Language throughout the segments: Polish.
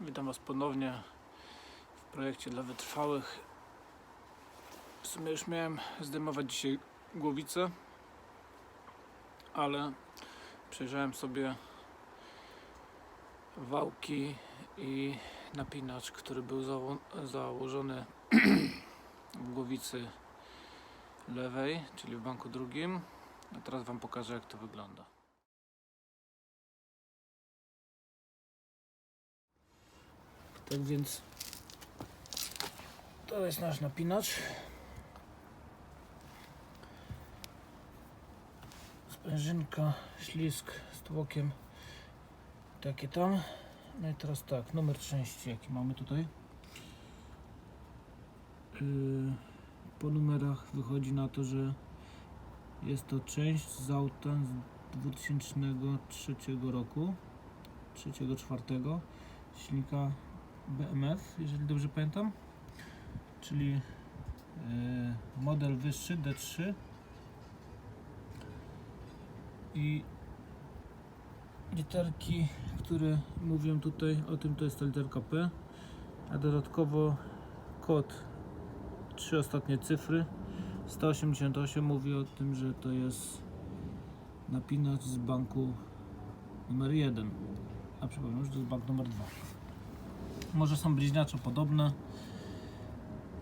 Witam Was ponownie w projekcie dla wytrwałych. W sumie już miałem zdejmować dzisiaj głowicę, ale przejrzałem sobie wałki i napinacz, który był zało- założony w głowicy lewej, czyli w banku drugim. A teraz Wam pokażę jak to wygląda. Tak więc to jest nasz napinacz. Sprężynka, ślisk z tłokiem. Takie tam. No i teraz tak, numer części jaki mamy tutaj. Yy, po numerach wychodzi na to, że jest to część z auta z 2003 roku. 3-4 silnika BMF, jeżeli dobrze pamiętam, czyli e, model wyższy D3 i literki, które mówią tutaj o tym, to jest ta literka P, a dodatkowo kod, trzy ostatnie cyfry, 188 mówi o tym, że to jest napinacz z banku numer 1, a przypomnę, że to jest bank numer 2 może są bliźniaczo podobne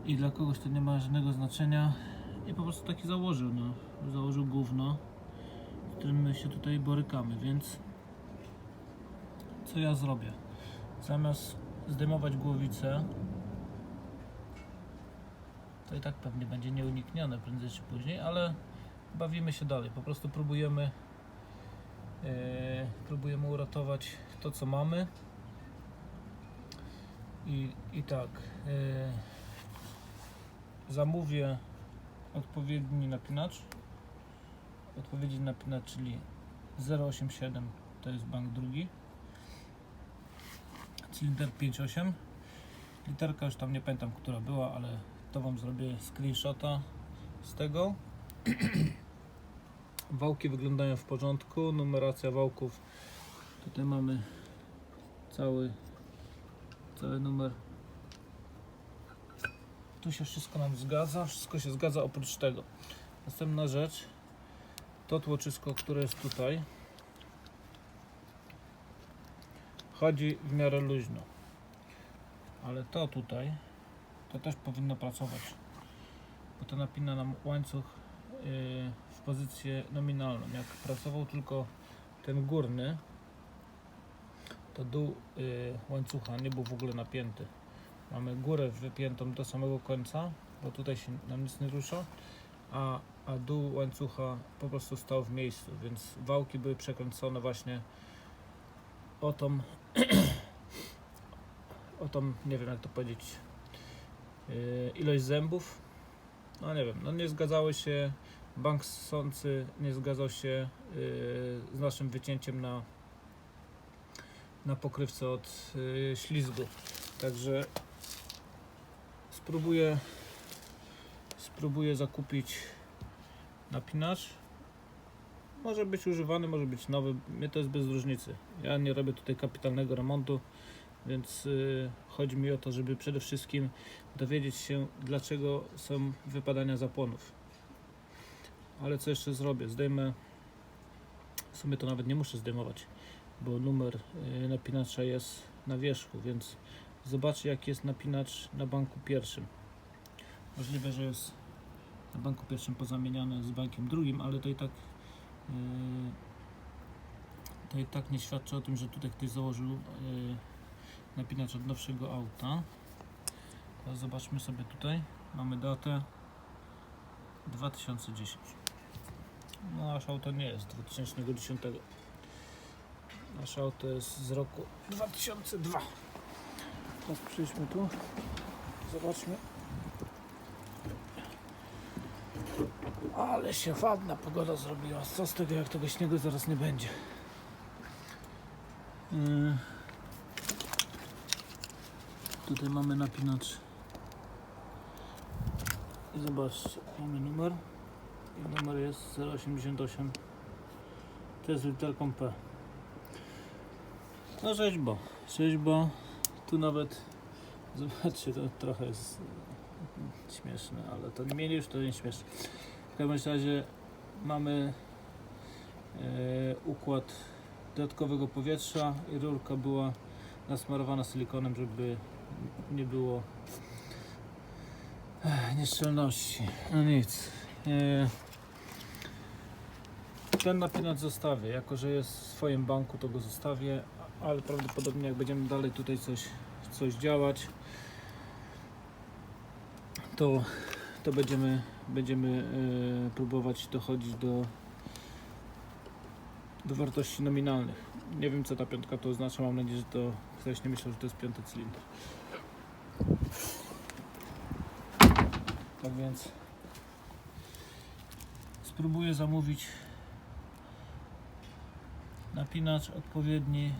i dla kogoś to nie ma żadnego znaczenia i po prostu taki założył, no. Założył gówno, z którym my się tutaj borykamy, więc co ja zrobię? Zamiast zdejmować głowicę, to i tak pewnie będzie nieuniknione prędzej czy później, ale bawimy się dalej, po prostu próbujemy e, próbujemy uratować to co mamy i, i tak, e, zamówię odpowiedni napinacz. Odpowiedni napinacz, czyli 087 to jest bank drugi. Cylinder 58. Literka już tam nie pamiętam, która była, ale to Wam zrobię screenshota z tego. Wałki wyglądają w porządku. Numeracja wałków. Tutaj mamy cały cały numer. Tu się wszystko nam zgadza, wszystko się zgadza oprócz tego. Następna rzecz, to tłoczysko, które jest tutaj, chodzi w miarę luźno. Ale to tutaj, to też powinno pracować, bo to napina nam łańcuch yy, w pozycję nominalną. Jak pracował tylko ten górny, to dół y, łańcucha nie był w ogóle napięty. Mamy górę wypiętą do samego końca, bo tutaj się nam nic nie rusza, a, a dół łańcucha po prostu stał w miejscu, więc wałki były przekręcone właśnie o tą, o tą, nie wiem jak to powiedzieć, y, ilość zębów. No nie wiem, no nie zgadzały się, bank sący nie zgadzał się y, z naszym wycięciem na na pokrywce od y, ślizgu. Także spróbuję spróbuję zakupić napinacz. Może być używany, może być nowy. Mnie to jest bez różnicy. Ja nie robię tutaj kapitalnego remontu, więc y, chodzi mi o to, żeby przede wszystkim dowiedzieć się, dlaczego są wypadania zapłonów. Ale co jeszcze zrobię? Zdejmę. W sumie to nawet nie muszę zdejmować bo numer y, napinacza jest na wierzchu, więc zobaczę jaki jest napinacz na banku pierwszym. Możliwe, że jest na banku pierwszym pozamieniany z bankiem drugim, ale to i tak y, to i tak nie świadczy o tym, że tutaj ktoś założył y, napinacz od nowszego auta. Teraz zobaczmy sobie tutaj. Mamy datę 2010. No, nasze auto nie jest 2010. Nasze auto jest z roku 2002. Teraz przyjdźmy tu. Zobaczmy. Ale się ładna pogoda zrobiła. Co z tego, jak tego śniegu zaraz nie będzie. Yy. Tutaj mamy napinacz. Zobaczcie, mamy numer. I numer jest 088. To jest literką P. No rzeźba, rzeźba Tu nawet, zobaczcie, to trochę jest e, śmieszne, ale to mnie już to nie śmieszne. W każdym razie mamy e, układ dodatkowego powietrza i rurka była nasmarowana silikonem, żeby nie było Ech, nieszczelności. No nic. E, ten napinacz zostawię, jako że jest w swoim banku to go zostawię, ale prawdopodobnie jak będziemy dalej tutaj coś, coś działać, to, to będziemy, będziemy e, próbować dochodzić do, do wartości nominalnych. Nie wiem co ta piątka to oznacza, mam nadzieję, że to ktoś nie myślał, że to jest piąty cylinder. Tak więc spróbuję zamówić napinacz odpowiedni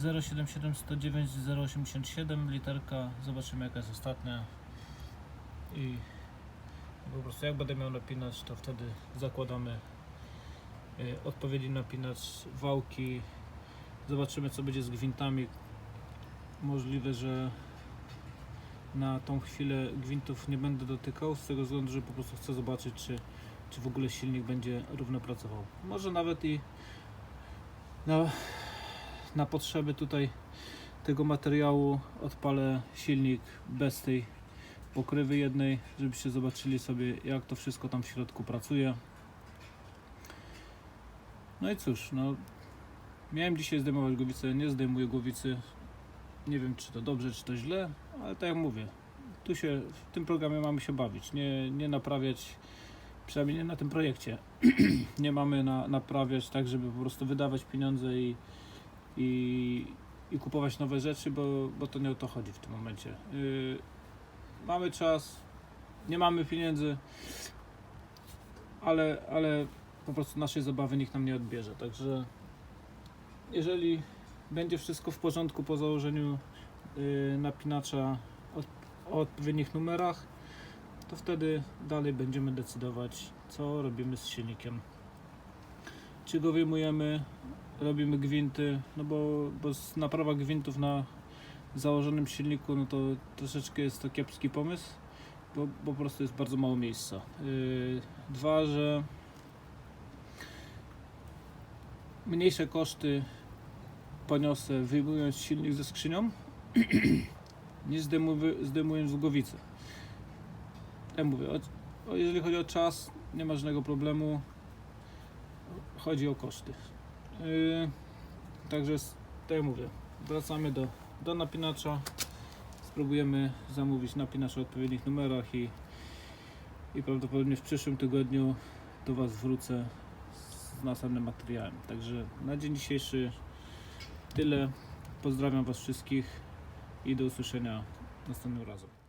077109 087 literka zobaczymy jaka jest ostatnia. I po prostu jak będę miał napinacz to wtedy zakładamy y, odpowiedni napinacz wałki. Zobaczymy co będzie z gwintami. Możliwe, że na tą chwilę gwintów nie będę dotykał z tego względu, że po prostu chcę zobaczyć czy, czy w ogóle silnik będzie równo pracował. Może nawet i na, na potrzeby tutaj tego materiału odpalę silnik bez tej pokrywy jednej, żebyście zobaczyli sobie jak to wszystko tam w środku pracuje. No i cóż, no miałem dzisiaj zdejmować głowicę, nie zdejmuję głowicy. Nie wiem czy to dobrze, czy to źle, ale tak jak mówię, tu się w tym programie mamy się bawić, nie, nie naprawiać, przynajmniej nie na tym projekcie nie mamy na, naprawiać tak, żeby po prostu wydawać pieniądze i, i, i kupować nowe rzeczy, bo, bo to nie o to chodzi w tym momencie. Yy, mamy czas, nie mamy pieniędzy, ale, ale po prostu naszej zabawy nikt nam nie odbierze. Także jeżeli będzie wszystko w porządku po założeniu yy, napinacza od, o odpowiednich numerach, to wtedy dalej będziemy decydować, co robimy z silnikiem. Czy go wyjmujemy, robimy gwinty, no bo, bo naprawa gwintów na założonym silniku, no to troszeczkę jest to kiepski pomysł, bo, bo po prostu jest bardzo mało miejsca. Yy, dwa, że mniejsze koszty poniosę wyjmując silnik ze skrzynią, niż zdejmuj- zdejmując głowicę. Ja mówię, o, jeżeli chodzi o czas, nie ma żadnego problemu. Chodzi o koszty. Yy, także, tak jak mówię, wracamy do, do napinacza. Spróbujemy zamówić napinacz o odpowiednich numerach i, i prawdopodobnie w przyszłym tygodniu do Was wrócę z następnym materiałem. Także na dzień dzisiejszy tyle. Pozdrawiam Was wszystkich i do usłyszenia następnym razem.